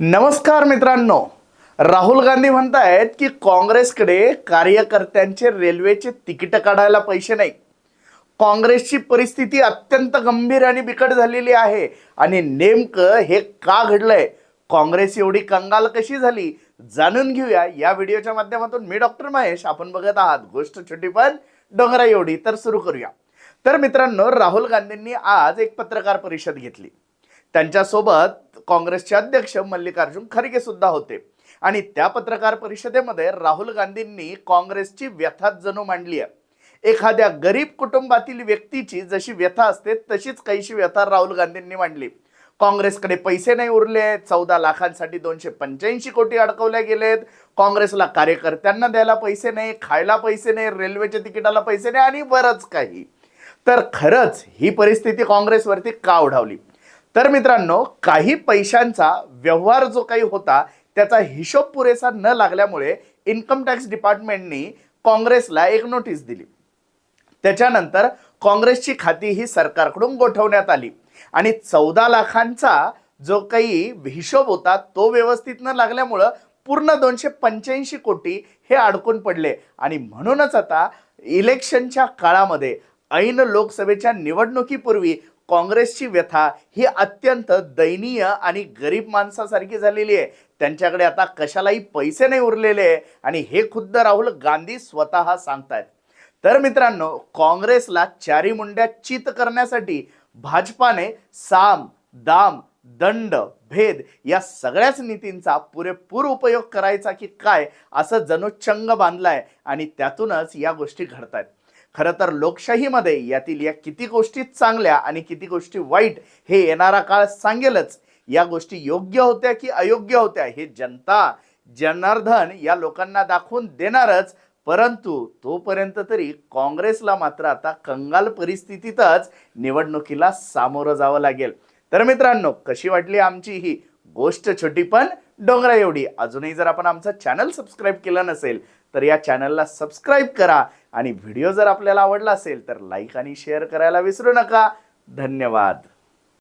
नमस्कार मित्रांनो. राहुल गांधी म्हणतायत की काँग्रेसकडे कार्यकर्त्यांचे रेल्वेचे तिकीट काढायला पैसे नाही काँग्रेसची परिस्थिती अत्यंत गंभीर आणि बिकट झालेली आहे. आणि नेमकं हे का घडलंय? काँग्रेस एवढी कंगाल कशी झाली? जाणून घेऊया या व्हिडिओच्या माध्यमातून. मी डॉक्टर महेश. आपण बघत आहात गोष्ट छोटी पण डोंगरा एवढी. तर सुरू करूया. तर मित्रांनो राहुल गांधींनी आज एक पत्रकार परिषद घेतली. त्यांच्यासोबत काँग्रेसचे अध्यक्ष मल्लिकार्जुन खरगे सुद्धा होते. आणि त्या पत्रकार परिषदेमध्ये राहुल गांधींनी काँग्रेसची व्यथा जणू मांडली आहे. एखाद्या गरीब कुटुंबातील व्यक्तीची जशी व्यथा असते तशीच काहीशी व्यथा राहुल गांधींनी मांडली. काँग्रेसकडे पैसे नाही उरले चौदा लाखांसाठी दोनशे पंच्याऐंशी कोटी अडकवल्या गेलेत. काँग्रेसला कार्यकर्त्यांना द्यायला पैसे नाही खायला पैसे नाही रेल्वेच्या तिकिटाला पैसे नाही आणि बरंच काही. तर खरंच ही परिस्थिती काँग्रेसवरती का ओढावली तर मित्रांनो काही पैशांचा व्यवहार जो काही होता त्याचा हिशोब पुरेसा न लागल्यामुळे इन्कम टॅक्स डिपार्टमेंटनी काँग्रेसला एक नोटीस दिली. त्याच्यानंतर काँग्रेसची खाती ही सरकारकडून गोठवण्यात आली आणि चौदा लाखांचा जो काही हिशोब होता तो व्यवस्थित न लागल्यामुळं पूर्ण दोनशे पंच्याऐंशी कोटी हे अडकून पडले. आणि म्हणूनच आता इलेक्शनच्या काळामध्ये ऐन लोकसभेच्या निवडणुकीपूर्वी काँग्रेसची व्यथा ही अत्यंत दयनीय आणि गरीब माणसासारखी झालेली आहे. त्यांच्याकडे आता कशालाही पैसे नाही उरलेले आहे. आणि हे खुद्द राहुल गांधी स्वतः सांगतायत. तर मित्रांनो काँग्रेसला चारी मुंड्या चित करण्यासाठी भाजपाने साम दाम दंड भेद या सगळ्याच नीतींचा पुरेपूर उपयोग करायचा की काय असं जणू चंग बांधलाय आणि त्यातूनच या गोष्टी घडतायत. खरं तर लोकशाहीमध्ये यातील या किती गोष्टी चांगल्या आणि किती गोष्टी वाईट हे येणारा काळ सांगेलच. या गोष्टी योग्य होत्या की अयोग्य होत्या हे जनता जनार्दन या लोकांना दाखवून देणारच. परंतु तोपर्यंत तरी काँग्रेसला मात्र आता कंगाल परिस्थितीतच निवडणुकीला सामोरं जावं लागेल. तर मित्रांनो कशी वाटली आमची ही गोष्ट छोटी पण डोंगरा एवढी अजूनही जर आपण आमचं चॅनल सबस्क्राईब केलं नसेल तर या चॅनलला सबस्क्राईब करा. आणि व्हिडिओ जर आपल्याला आवडला असेल तर लाईक आणि शेअर करायला विसरू नका. धन्यवाद.